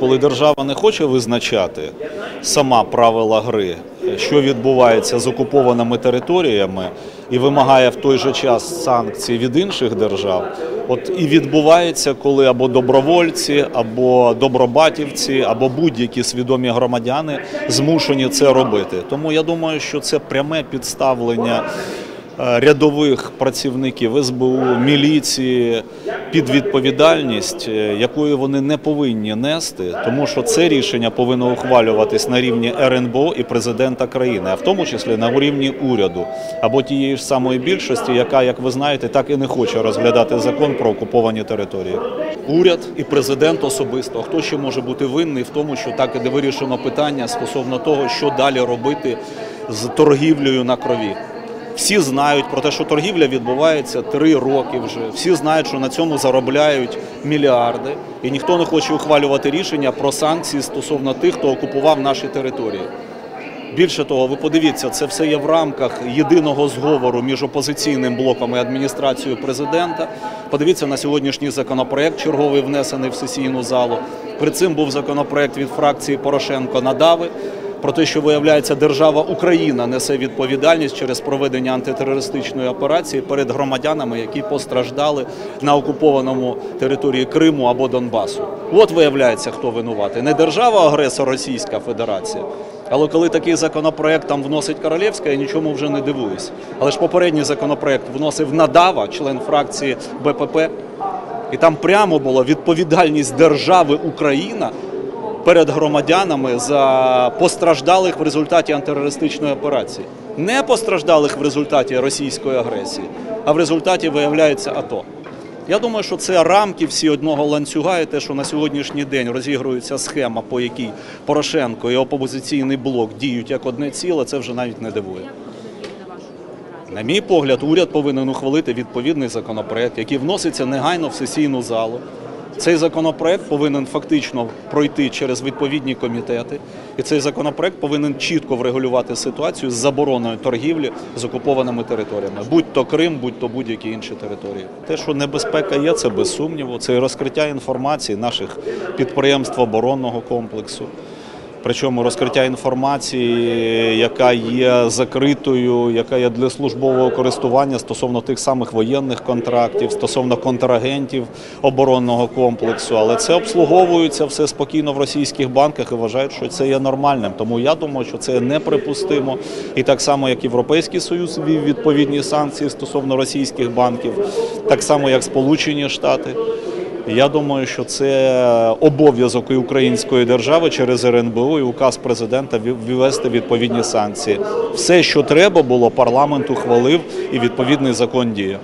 Коли держава не хоче визначати сама правила гри, що відбувається з окупованими територіями, і вимагає в той же час санкцій від інших держав, от і відбувається, коли або добровольці, або добробатівці, або будь-які свідомі громадяни змушені це робити. Тому я думаю, що це пряме підставлення рядових працівників СБУ, міліції під відповідальність, е, якою вони не повинні нести, тому що це рішення повинно ухвалюватись на рівні РНБО і президента країни, а в тому числі на рівні уряду або тієї ж самої більшості, яка, як ви знаєте, так і не хоче розглядати закон про окуповані території. Уряд і президент особисто. Хто ще може бути винний в тому, що так і не вирішено питання стосовно того, що далі робити з торгівлею на крові. Всі знають про те, що торгівля відбувається три роки вже. Всі знають, що на цьому заробляють мільярди, і ніхто не хоче ухвалювати рішення про санкції стосовно тих, хто окупував наші території. Більше того, ви подивіться, це все є в рамках єдиного зговору між опозиційним блоком і адміністрацією президента. Подивіться на сьогоднішній законопроект, черговий внесений в сесійну залу. При цим був законопроект від фракції Порошенко Надави про те, що виявляється, держава Україна несе відповідальність через проведення антитерористичної операції перед громадянами, які постраждали на окупованому території Криму або Донбасу. От виявляється, хто винуватий. Не держава-агресор Російська Федерація. Але коли такий законопроект там вносить Королевська, я нічому вже не дивуюсь. Але ж попередній законопроект вносив Надава, член фракції БПП, і там прямо була відповідальність держави Україна перед громадянами за постраждалих в результаті антитерористичної операції. Не постраждалих в результаті російської агресії, а в результаті виявляється АТО. Я думаю, що це рамки всі одного ланцюга, і те, що на сьогоднішній день розігрується схема, по якій Порошенко і опозиційний блок діють як одне ціле, це вже навіть не дивує. На мій погляд, уряд повинен ухвалити відповідний законопроект, який вноситься негайно в сесійну залу. Цей законопроект повинен фактично пройти через відповідні комітети, і цей законопроект повинен чітко врегулювати ситуацію з забороною торгівлі з окупованими територіями, будь то Крим, будь то будь-які інші території. Те, що небезпека є, це без сумніву. Це розкриття інформації наших підприємств оборонного комплексу. Причому розкриття інформації, яка є закритою, яка є для службового користування стосовно тих самих воєнних контрактів, стосовно контрагентів оборонного комплексу. Але це обслуговується все спокійно в російських банках і вважають, що це є нормальним. Тому я думаю, що це неприпустимо. І так само, як Європейський Союз ввів відповідні санкції стосовно російських банків, так само як Сполучені Штати. Я думаю, що це обов'язок і української держави через РНБО і указ президента ввести відповідні санкції. Все, що треба було, парламент ухвалив і відповідний закон діє.